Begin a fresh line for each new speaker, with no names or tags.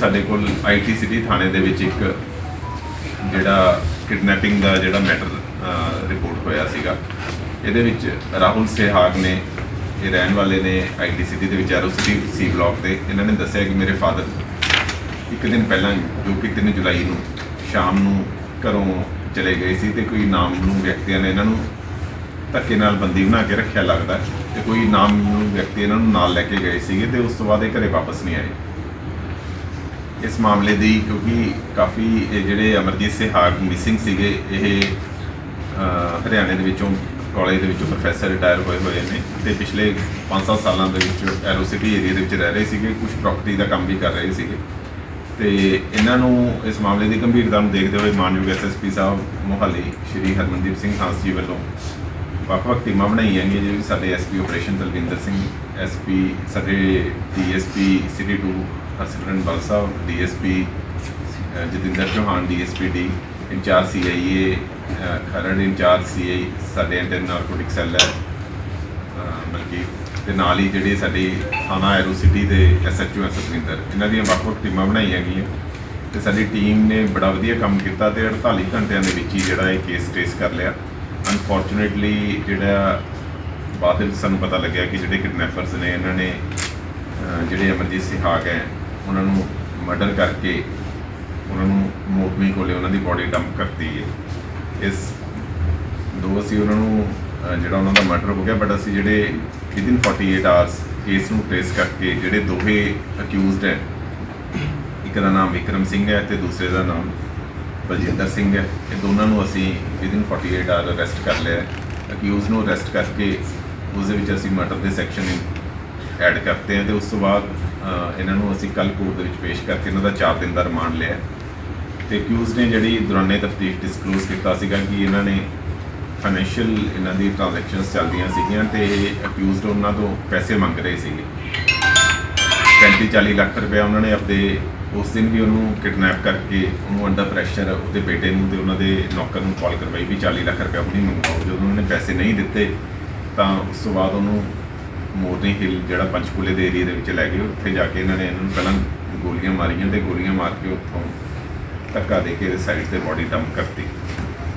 ਸਾਡੇ ਕੋਲ IT city ਥਾਣੇ ਦੇ ਵਿੱਚ ਇੱਕ ਜਿਹੜਾ ਕਿਡਨੈਪਿੰਗ ਦਾ ਜਿਹੜਾ ਮੈਟਰ ਰਿਪੋਰਟ ਹੋਇਆ ਸੀਗਾ। ਇਹਦੇ ਵਿੱਚ ਰਾਹੁਲ ਸੇਹਾਗ ਨੇ, ਇਹ ਰਹਿਣ ਵਾਲੇ ਨੇ ਆਈਟੀ ਸਿਟੀ ਦੇ ਵਿੱਚ ਐਰੋ ਸਿਟੀ ਸੀ ਬਲਾਕ ਦੇ ਇਹਨਾਂ ਨੇ ਦੱਸਿਆ ਕਿ ਮੇਰੇ ਫਾਦਰ ਇੱਕ ਦਿਨ ਪਹਿਲਾਂ ਜੋ ਕਿ 3 ਜੁਲਾਈ ਨੂੰ ਸ਼ਾਮ ਨੂੰ ਘਰੋਂ ਚਲੇ ਗਏ ਸੀ ਤੇ ਕੋਈ ਨਾਮ ਨੂੰ ਵਿਅਕਤੀਆਂ ਨੇ ਇਹਨਾਂ ਨੂੰ ਧੱਕੇ ਨਾਲ ਬੰਦੀ ਬਣਾ ਕੇ ਰੱਖਿਆ ਲੱਗਦਾ। ਹੈ ਤੇ ਕੋਈ ਨਾਮ ਨੂੰ ਵਿਅਕਤੀ ਇਹਨਾਂ ਨੂੰ ਨਾਲ ਲੈ ਕੇ ਗਏ ਸੀਗੇ ਤੇ ਉਸ ਤੋਂ ਬਾਅਦ ਇਹ ਘਰੇ ਵਾਪਸ ਨਹੀਂ ਆਏ। ਇਸ ਮਾਮਲੇ ਦੀ ਕਿਉਂਕਿ ਕਾਫੀ ਇਹ ਜਿਹੜੇ ਅਮਰਜੀਤ ਸਿਹਾਗ ਮਿਸਿੰਗ ਸੀਗੇ ਇਹ ਅਹ, ਹਰਿਆਣੇ ਦੇ ਵਿੱਚੋਂ ਕਾਲਜ ਦੇ ਵਿੱਚੋਂ ਪ੍ਰੋਫੈਸਰ ਰਿਟਾਇਰ ਹੋਏ ਹੋਏ ਨੇ ਤੇ ਪਿਛਲੇ 5-7 ਸਾਲਾਂ ਦੇ ਵਿੱਚ ਐਰੋਸਿਟੀ ਏਰੀਆ ਦੇ ਵਿੱਚ ਰਹਿ ਰਹੇ ਸੀਗੇ ਕੁਝ ਪ੍ਰਾਪਰਟੀ ਦਾ ਕੰਮ ਵੀ ਕਰ ਰਹੇ ਸੀਗੇ। ਤੇ ਇਹਨਾਂ ਨੂੰ ਇਸ ਮਾਮਲੇ ਦੀ ਗੰਭੀਰਤਾ ਨੂੰ ਦੇਖਦੇ ਹੋਏ ਮਾਨਯੋਗ ਐਸਐਸਪੀ ਸਾਹਿਬ ਮੋਹਾਲੀ ਸ਼੍ਰੀ ਹਰਮਨਦੀਪ ਸਿੰਘ ਹਾਂਸ ਜੀ ਵੱਲੋਂ ਵੱਖ-ਵੱਖ ਟੀਮਾਂ ਬਣਾਈਆਂ ਗਈਆਂ, ਜਿਵੇਂ ਸਾਡੇ SP operation Dalwinder Singh SP ਸਾਡੇ ਡੀਐਸਪੀ ਸਿਟੀ 2 ਹਰਸਿਮਰਨ ਬਲ ਸਾਹਿਬ DSP Jatinder Chauhan DSP D incharge CIA Kharar incharge CI ਸਾਡੇ ਐਂਟੀ ਨਾਰਕੋਟਿਕ ਸੈੱਲ ਹੈ ਬਲਕਿ ਤੇ ਨਾਲ ਹੀ ਜਿਹੜੇ ਸਾਡੇ ਥਾਣਾ ਐਰੋ ਸਿਟੀ ਦੇ ਐਸਐਚਓ ਐਸ ਸਤਵਿੰਦਰ ਇਹਨਾਂ ਦੀਆਂ ਵੱਖ-ਵੱਖ ਟੀਮਾਂ ਬਣਾਈਆਂ ਗਈਆਂ। ਤੇ ਸਾਡੀ ਟੀਮ ਨੇ ਬੜਾ ਵਧੀਆ ਕੰਮ ਕੀਤਾ ਤੇ 48 ਘੰਟਿਆਂ ਦੇ ਵਿੱਚ ਹੀ ਜਿਹੜਾ ਇਹ ਕੇਸ ਟ੍ਰੇਸ ਕਰ ਲਿਆ। ਅਨਫੋਰਚੂਨੇਟਲੀ ਜਿਹੜਾ ਬਾਅਦ ਵਿੱਚ ਸਾਨੂੰ ਪਤਾ ਲੱਗਿਆ ਕਿ ਜਿਹੜੇ ਕਿਡਨੈਪਰਸ ਨੇ, ਇਹਨਾਂ ਨੇ ਜਿਹੜੇ ਅਮਰਜੀਤ ਸਿਹਾਗ ਹੈ, ਉਹਨਾਂ ਨੂੰ ਮਰਡਰ ਕਰਕੇ ਉਹਨਾਂ ਨੂੰ ਮੋਟਮੀ ਕੋਲੇ ਉਹਨਾਂ ਦੀ ਬੋਡੀ ਡੰਪ ਕਰਤੀ ਹੈ। ਇਸ ਦੋ ਅਸੀਂ ਉਹਨਾਂ ਨੂੰ ਜਿਹੜਾ ਉਹਨਾਂ ਦਾ ਮਰਡਰ ਹੋ ਗਿਆ ਬਟ ਅਸੀਂ ਜਿਹੜੇ ਵਿਦਿਨ 48 ਆਵਰਸ ਕੇਸ ਨੂੰ ਟ੍ਰੇਸ ਕਰਕੇ ਜਿਹੜੇ ਦੋਹੇ ਅਕਿਊਜ਼ਡ ਹੈ, ਇੱਕ ਦਾ ਨਾਮ ਵਿਕਰਮ ਸਿੰਘ ਹੈ ਤੇ ਦੂਸਰੇ ਦਾ ਨਾਮ ਬਲਜਿੰਦਰ ਸਿੰਘ ਹੈ ਇਹ ਦੋਨਾਂ ਨੂੰ ਅਸੀਂ ਵਿਦਿਨ 48 ਆਵਰ ਅਰੈਸਟ ਕਰ ਲਿਆ ਅਕਿਊਜ਼ ਨੂੰ ਅਰੈਸਟ ਕਰਕੇ ਉਸ ਦੇ ਵਿੱਚ ਅਸੀਂ ਮਰਡਰ ਦੇ ਸੈਕਸ਼ਨ ਐਡ ਕਰਤੇ ਹੈ ਤੇ ਉਸ ਤੋਂ ਬਾਅਦ ਇਹਨਾਂ ਨੂੰ ਅਸੀਂ ਕੱਲ ਕੋਰਟ ਦੇ ਵਿੱਚ ਪੇਸ਼ ਕਰਕੇ ਇਹਨਾਂ ਦਾ 4 ਦਿਨ ਦਾ ਰਿਮਾਂਡ ਲਿਆ ਤੇ ਅਕਿਊਜ਼ ਨੇ ਜਿਹੜੀ ਦੌਰਾਨੇ ਤਫਤੀਸ਼ ਡਿਸਕਲੋਜ਼ ਕੀਤਾ ਸੀਗਾ ਕਿ ਇਹਨਾਂ ਨੇ ਫਾਈਨੈਂਸ਼ੀਅਲ ਇਹਨਾਂ ਦੀ ਟ੍ਰਾਂਜੈਕਸ਼ਨਸ ਚੱਲਦੀਆਂ ਸੀਗੀਆਂ ਤੇ ਅਕਿਊਜ਼ਡ ਉਹਨਾਂ ਤੋਂ ਪੈਸੇ ਮੰਗ ਰਹੇ ਸੀਗੇ। 35 40 ਲੱਖ ਰੁਪਏ ਉਹਨਾਂ ਨੇ ਆਪਦੇ ਉਸ ਦਿਨ ਵੀ ਉਹਨੂੰ ਕਿਡਨੈਪ ਕਰਕੇ ਉਹਨੂੰ ਅੰਡਰ ਪ੍ਰੈਸ਼ਰ ਉਹਦੇ ਬੇਟੇ ਨੂੰ ਤੇ ਉਹਨਾਂ ਦੇ ਨੌਕਰ ਨੂੰ ਕਾਲ ਕਰਵਾਈ ਵੀ 40 ਲੱਖ ਰੁਪਏ ਹੁਣੀ ਮੰਗਵਾਓ ਜਦੋਂ ਉਹਨਾਂ ਨੇ ਪੈਸੇ ਨਹੀਂ ਦਿੱਤੇ ਤਾਂ ਉਸ ਤੋਂ ਬਾਅਦ ਉਹਨੂੰ ਮੋਰਨੀ ਹਿੱਲ ਜਿਹੜਾ ਪੰਚਕੂਲੇ ਦੇ ਏਰੀਆ ਦੇ ਵਿੱਚ ਲੈ ਗਏ। ਉੱਥੇ ਜਾ ਕੇ ਇਹਨਾਂ ਨੇ ਇਹਨਾਂ ਨੂੰ ਪਹਿਲਾਂ ਗੋਲੀਆਂ ਮਾਰੀਆਂ ਤੇ ਗੋਲੀਆਂ ਮਾਰ ਕੇ ਉੱਥੋਂ ਧੱਕਾ ਦੇ ਕੇ ਸਾਈਡ ਤੇ ਬੋਡੀ ਡੰਪ ਕਰਤੀ।